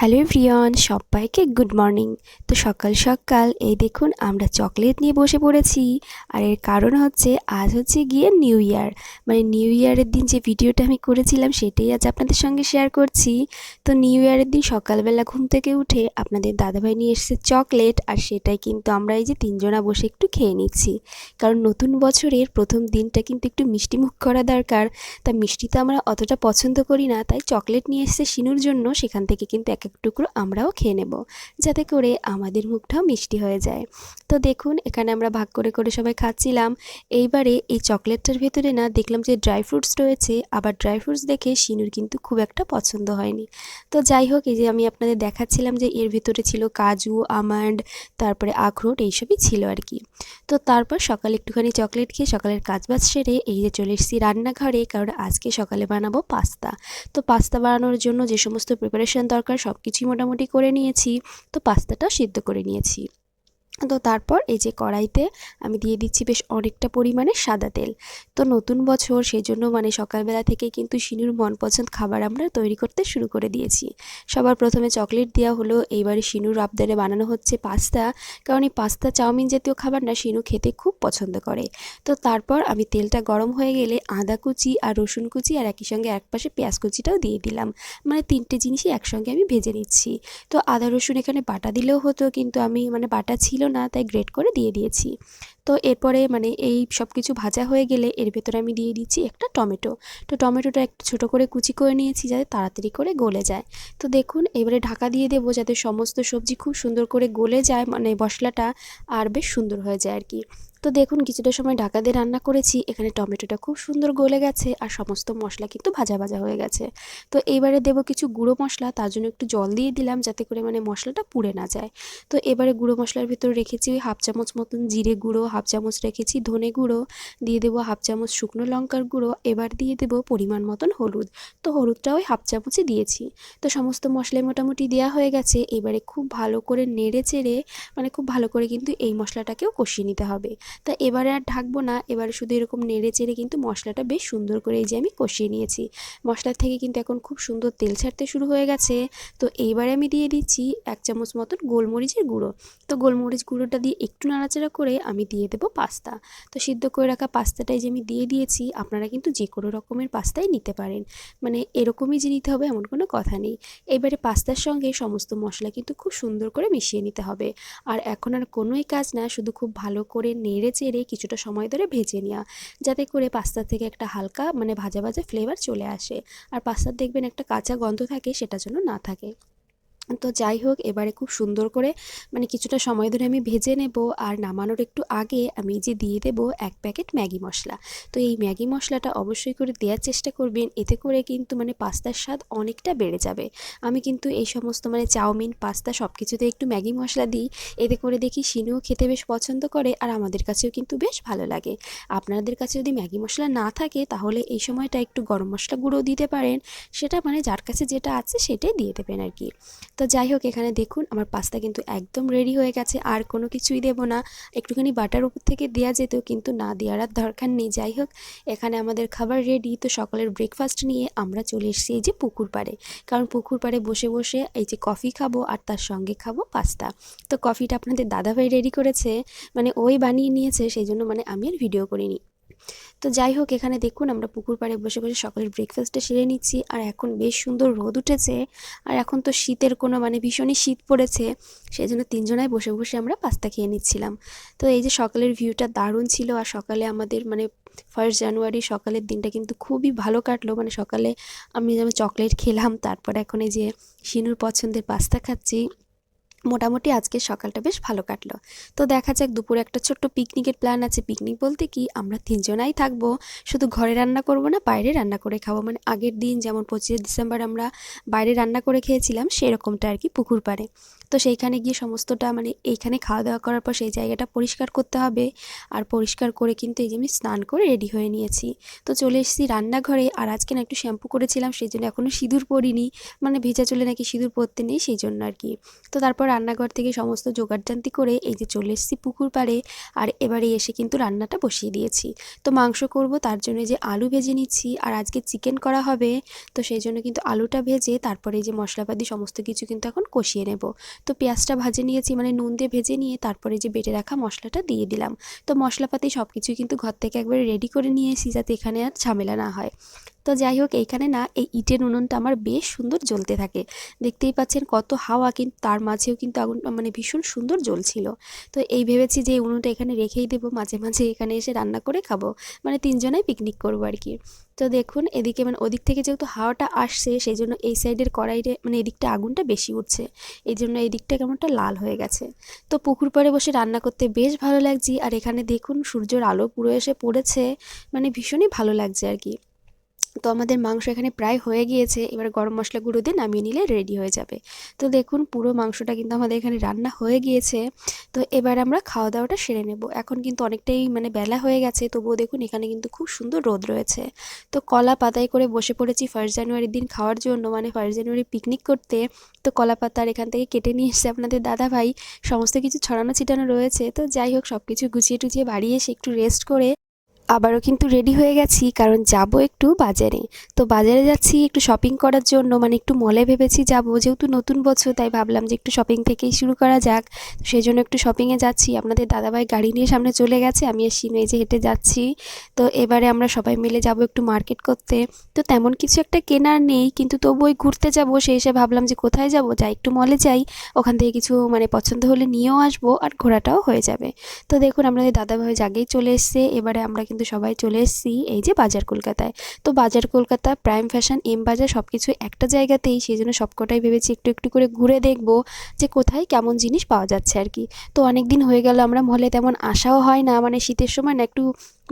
Hello everyone, সবাইকে good morning. তো সকাল সকাল, এই দেখুন আমরা চকলেট নিয়ে বসে পড়েছি। আর এর কারণ হচ্ছে, আজ হচ্ছে গিয়ে নিউ ইয়ার। মানে নিউ ইয়ারের দিন যে ভিডিওটা আমি করেছিলাম, সেটাই আজ আপনাদের সঙ্গে শেয়ার করছি। তো নিউ ইয়ারের দিন সকালবেলা ঘুম থেকে উঠে আপনাদের দাদাভাই নিয়ে এসেছে চকলেট, আর সেটাই কিন্তু আমরা এই যে তিনজনা বসে একটু খেয়ে নিচ্ছি। কারণ নতুন বছরের প্রথম দিনটা কিন্তু একটু মিষ্টি মুখ করা দরকার। তা মিষ্টি তো আমরা অতটা পছন্দ করি না, তাই চকলেট নিয়ে এসেছে শিনুর জন্য, সেখান থেকে কিন্তু এক এক টুকরো আমরাও খেয়ে নেব, যাতে করে আমাদের মুখটাও মিষ্টি হয়ে যায়। তো দেখুন, এখানে আমরা ভাগ করে করে সবাই খাচ্ছিলাম। এইবারে এই চকলেটটার ভেতরে না দেখলাম যে ড্রাই ফ্রুটস রয়েছে, আবার ড্রাই ফ্রুটস দেখে শিনুর কিন্তু খুব একটা পছন্দ হয়নি। তো যাই হোক, এই যে আমি আপনাদের দেখাচ্ছিলাম যে এর ভেতরে ছিল কাজু, আমন্ড, তারপরে আখরোট, এইসবই ছিল আর কি। তো তারপর সকালে একটুখানি চকলেট খেয়ে সকালের কাজবাজ সেরে এই যে চলে এসেছি রান্নাঘরে, কারণ আজকে সকালে বানাবো পাস্তা। তো পাস্তা বানানোর জন্য যে সমস্ত প্রিপারেশন দরকার সব কিছুই মোটামুটি করে নিয়েছি। তো পাস্তাটাও সিদ্ধ করে নিয়েছি। তো তারপর এই যে কড়াইতে আমি দিয়ে দিচ্ছি বেশ অনেকটা পরিমাণে সাদা তেল। তো নতুন বছর সেই জন্য মানে সকালবেলা থেকে কিন্তু শিনুর মনপছন্দ খাবার আমরা তৈরি করতে শুরু করে দিয়েছি। সবার প্রথমে চকলেট দেওয়া হলো, এইবারে শিনুর আবদারে বানানো হচ্ছে পাস্তা। কারণ এই পাস্তা চাউমিন জাতীয় খাবার না, শিনু খেতে খুব পছন্দ করে। তো তারপর আমি তেলটা গরম হয়ে গেলে আদা কুচি আর রসুন কুচি আর একই সঙ্গে একপাশে পেঁয়াজ কুচিটাও দিয়ে দিলাম। মানে তিনটে জিনিসই একসঙ্গে আমি ভেজে নিচ্ছি। তো আদা রসুন এখানে বাটা দিলেও হতো, কিন্তু আমি মানে বাটা ছিল না, তাই গ্রেট করে দিয়ে দিয়েছি। তো এরপরে মানে এই সব কিছু ভাজা হয়ে গেলে এর ভেতরে আমি দিয়ে দিচ্ছি একটা টমেটো। তো টমেটোটা একটু ছোটো করে কুচি করে নিয়েছি যাতে তাড়াতাড়ি করে গলে যায়। তো দেখুন, এবারে ঢাকা দিয়ে দেবো যাতে সমস্ত সবজি খুব সুন্দর করে গলে যায় মানে মশলাটা আর বেশ সুন্দর হয়ে যায় আর কি। তো দেখুন, কিছুটা সময় ঢাকা দিয়ে রান্না করেছি। এখানে টমেটোটা খুব সুন্দর গলে গেছে আর সমস্ত মশলা কিন্তু ভাজা ভাজা হয়ে গেছে। তো এইবারে দেবো কিছু গুঁড়ো মশলা, তার জন্য একটু জল দিয়ে দিলাম যাতে করে মানে মশলাটা পুড়ে না যায়। তো এবারে গুঁড়ো মশলার ভিতরে রেখেছি ওই হাফ চামচ মতন জিরে গুঁড়ো, হাফ চামচ রেখেছি ধনে গুঁড়ো, দিয়ে দেবো হাফ চামচ শুকনো লঙ্কার গুঁড়ো, এবার দিয়ে দেবো পরিমাণ মতন হলুদ। তো হলুদটা ওই হাফ চামচই দিয়েছি। তো সমস্ত মশলাই মোটামুটি দেওয়া হয়ে গেছে। এবারে খুব ভালো করে নেড়ে চেড়ে মানে খুব ভালো করে কিন্তু এই মশলাটাকেও কষিয়ে নিতে হবে। তা এবারে আর ঢাকবো না, এবারে শুধু এরকম নেড়ে চেড়ে কিন্তু মশলাটা বেশ সুন্দর করে এই যে আমি কষিয়ে নিয়েছি। মশলার থেকে কিন্তু এখন খুব সুন্দর তেল ছাড়তে শুরু হয়ে গেছে। তো এইবারে আমি দিয়ে দিচ্ছি এক চামচ মতন গোলমরিচের গুঁড়ো। তো গোলমরিচ গুঁড়োটা দিয়ে একটু নাড়াচাড়া করে আমি দিয়ে দেবো পাস্তা। তো সিদ্ধ করে রাখা পাস্তাটাই যে আমি দিয়ে দিয়েছি, আপনারা কিন্তু যে কোনো রকমের পাস্তাই নিতে পারেন। মানে এরকমই যে নিতে হবে এমন কোনো কথা নেই। এবারে পাস্তার সঙ্গে সমস্ত মশলা কিন্তু খুব সুন্দর করে মিশিয়ে নিতে হবে। আর এখন আর কোনোই কাজ না, শুধু খুব ভালো করে নেড়ে চেড়ে কিছুটা সময় ধরে ভেজে নেওয়া, যাতে করে পাস্তা থেকে একটা হালকা মানে ভাজা ভাজা ফ্লেভার চলে আসে। আর পাস্তার দেখবেন একটা কাঁচা গন্ধ থাকে, সেটা যেন না থাকে। তো যাই হোক, এবারে খুব সুন্দর করে মানে কিছুটা সময় ধরে আমি ভেজে নেব আর নামানোর একটু আগে আমি যে দিয়ে দেব এক প্যাকেট ম্যাগি মশলা। তো এই ম্যাগি মশলাটা অবশ্যই করে দেওয়ার চেষ্টা করবেন, এতে করে কিন্তু মানে পাস্তার স্বাদ অনেকটা বেড়ে যাবে। আমি কিন্তু এই সমস্ত মানে চাউমিন, পাস্তা সব কিছুতে একটু ম্যাগি মশলা দিই, এতে করে দেখি সিনুও খেতে বেশ পছন্দ করে আর আমাদের কাছেও কিন্তু বেশ ভালো লাগে। আপনাদের কাছে যদি ম্যাগি মশলা না থাকে, তাহলে এই সময়টা একটু গরম মশলা গুঁড়ো দিতে পারেন, সেটা মানে যার কাছে যেটা আছে সেটাই দিয়ে দেবেন আর কি। তো যাই হোক, এখানে দেখুন, আমার পাস্তা কিন্তু একদম রেডি হয়ে গেছে। আর কোনো কিছুই দেবো না। একটুখানি বাটার উপর থেকে দেওয়া যেত, কিন্তু না দেওয়ার আর দরকার নেই। যাই হোক, এখানে আমাদের খাবার রেডি তো সকালের ব্রেকফাস্ট নিয়ে আমরা চলে এসেছি এই যে পুকুর পাড়ে। কারণ পুকুর পাড়ে বসে বসে এই যে কফি খাব আর তার সঙ্গে খাব পাস্তা। তো কফিটা আপনাদের দাদাভাই রেডি করেছে। মানে ওই বানিয়ে নিয়েছে, সেই জন্য মানে আমি আর ভিডিও করিনি। তো যাই হোক, এখানে দেখুন আমরা পুকুর পাড়ে বসে বসে সকালের ব্রেকফাস্টে সেরে নিচ্ছি। আর এখন বেশ সুন্দর রোদ উঠেছে। আর এখন তো শীতের কোনো মানে ভীষণই শীত পড়েছে। সেই জন্য তিনজনায় বসে বসে আমরা পাস্তা খেয়ে নিচ্ছিলাম। তো এই যে সকালের ভিউটা দারুণ ছিল। আর সকালে আমাদের মানে ফার্স্ট জানুয়ারি সকালের দিনটা কিন্তু খুবই ভালো কাটলো। মানে সকালে আমি যেমন চকলেট খেলাম, তারপর এখন এই যে শিনুর পছন্দের পাস্তা খাচ্ছি। মোটামুটি আজকে সকালটা বেশ ভালো কাটলো। তো দেখা যাক, দুপুরে একটা ছোট্ট পিকনিকের প্ল্যান আছে। পিকনিক বলতে কি, আমরা তিনজনাই থাকব। শুধু ঘরে রান্না করব না, বাইরে রান্না করে খাব। মানে আগের দিন যেমন পঁচিশে ডিসেম্বর আমরা বাইরে রান্না করে খেয়েছিলাম, সেরকমটা আর কি পুকুর পাড়ে। তো সেইখানে গিয়ে সমস্তটা মানে এইখানে খাওয়া দাওয়া করার পর সেই জায়গাটা পরিষ্কার করতে হবে। আর পরিষ্কার করে কিন্তু এই যে আমি স্নান করে রেডি হয়ে নিয়েছি। তো চলে এসেছি রান্নাঘরে আর আজকে না একটু শ্যাম্পু করেছিলাম, সেই জন্য এখনও সিঁদুর পরিনি মানে ভেজা চলে নাকি সিঁদুর পরতে নেই, সেই জন্য আর কি। তো তারপর রান্নাঘর থেকে সমস্ত জোগাড়জান্তি করে এই যে চলে এসেছি পুকুর পাড়ে আর এবারে এসে কিন্তু রান্নাটা বসিয়ে দিয়েছি। তো মাংস করব, তার জন্য যে আলু ভেজে নিচ্ছি আর আজকে চিকেন করা হবে। তো সেই জন্য কিন্তু আলুটা ভেজে তারপরে যে মশলাপাতি সমস্ত কিছু কিন্তু এখন কষিয়ে নেব। তো পেঁয়াজটা ভাজে নিয়েছি মানে নুন দিয়ে ভেজে নিয়ে তারপরে যে বেটে রাখা মশলাটা দিয়ে দিলাম। তো মশলাপাতি সব কিছুই কিন্তু ঘর থেকে একবার রেডি করে নিয়ে এসি যাতে এখানে আর ঝামেলা না হয়। তো যাই হোক, এইখানে না এই ইটের উনুনটা আমার বেশ সুন্দর জ্বলতে থাকে। দেখতেই পাচ্ছেন কত হাওয়া কিন্তু তার মাঝেও কিন্তু আগুন মানে ভীষণ সুন্দর জ্বলছিল। তো এই ভেবেছি যে উনুনটা এখানে রেখেই দেবো, মাঝে মাঝে এখানে এসে রান্না করে খাব। মানে তিনজনাই পিকনিক করব আর কি। তো দেখুন, এদিকে মানে ওদিক থেকে যেহেতু হাওয়াটা আসছে সেই জন্য এই সাইডের কড়াইরে মানে এদিকটা আগুনটা বেশি উঠছে। এই জন্য এই দিকটা কেমনটা লাল হয়ে গেছে। তো পুকুর পাড়ে বসে রান্না করতে বেশ ভালো লাগছে। আর এখানে দেখুন, সূর্যের আলো পুরো এসে পড়েছে। মানে ভীষণই ভালো লাগছে আর কি। তো আমাদের মাংস এখানে প্রায় হয়ে গিয়েছে। এবার গরম মশলা গুঁড়ো দিয়ে নামিয়ে নিলে রেডি হয়ে যাবে। তো দেখুন, পুরো মাংসটা কিন্তু আমাদের এখানে রান্না হয়ে গিয়েছে। তো এবার আমরা খাওয়া দাওয়াটা সেরে নেব। এখন কিন্তু অনেকটাই মানে বেলা হয়ে গেছে, তবুও দেখুন এখানে কিন্তু খুব সুন্দর রোদ রয়েছে। তো কলা পাতায় করে বসে পড়েছি ফার্স্ট জানুয়ারির দিন খাওয়ার জন্য মানে ফার্স্ট জানুয়ারি পিকনিক করতে। তো কলা পাতার এখান থেকে কেটে নিয়ে এসছে আপনাদের দাদা ভাই সমস্ত কিছু ছড়ানো ছিটানো রয়েছে। তো যাই হোক সব কিছু গুছিয়ে টুছিয়ে বাড়ি এসে একটু রেস্ট করে আবারও কিন্তু রেডি হয়ে গেছি, কারণ যাব একটু বাজারে। তো বাজারে যাচ্ছি একটু শপিং করার জন্য মানে একটু মলে ভেবেছি যাব। যেহেতু নতুন বছর, তাই ভাবলাম যে একটু শপিং থেকেই শুরু করা যাক। সেই জন্য একটু শপিংয়ে যাচ্ছি। আপনাদের দাদাভাই গাড়ি নিয়ে সামনে চলে গেছে, আমি আর সিনু যে হেঁটে যাচ্ছি। তো এবারে আমরা সবাই মিলে যাব একটু মার্কেট করতে। তো তেমন কিছু একটা কেনার নেই, কিন্তু তবু ঘুরতে যাব, সেই এসে ভাবলাম যে কোথায় যাব? যাই একটু মলে যাই। ওখান থেকে কিছু মানে পছন্দ হলে নিয়েও আসব, আর ঘোরাটাও হয়ে যাবে। তো দেখুন আপনাদের দাদাভাই জাগেই চলে এসছে। এবারে আমরা কিন্তু সবাই চলে এসেছি এই যে বাজার কলকাতায়। তো বাজার কলকাতা প্রাইম ফ্যাশন এম বাজার সব কিছু একটা জায়গাতেই সেই জন্য সবকটাই ভেবেছি একটু একটু করে ঘুরে দেখব যে কোথায় কেমন জিনিস পাওয়া যাচ্ছে আর কি। তো অনেক দিন হয়ে গেল, আমরা মলে তেমন আসাও হয় না মানে শীতের সময় না একটু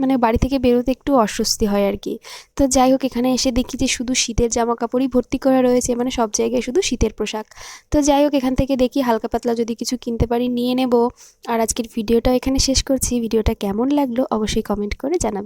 মানে বাড়ি থেকে বেরোতে একটু অস্বস্তি হয় আর কি। তো যাই হোক, এখানে এসে দেখি যে শুধু শীতের জামা কাপড়ই ভর্তি করা রয়েছে মানে সব জায়গায় শুধু শীতের পোশাক। তো যাই হোক, এখান থেকে দেখি হালকা পাতলা যদি কিছু কিনতে পারি নিয়ে নেব। আর আজকের ভিডিওটাও এখানে শেষ করছি। ভিডিওটা কেমন লাগল অবশ্যই কমেন্ট করে জানাবে।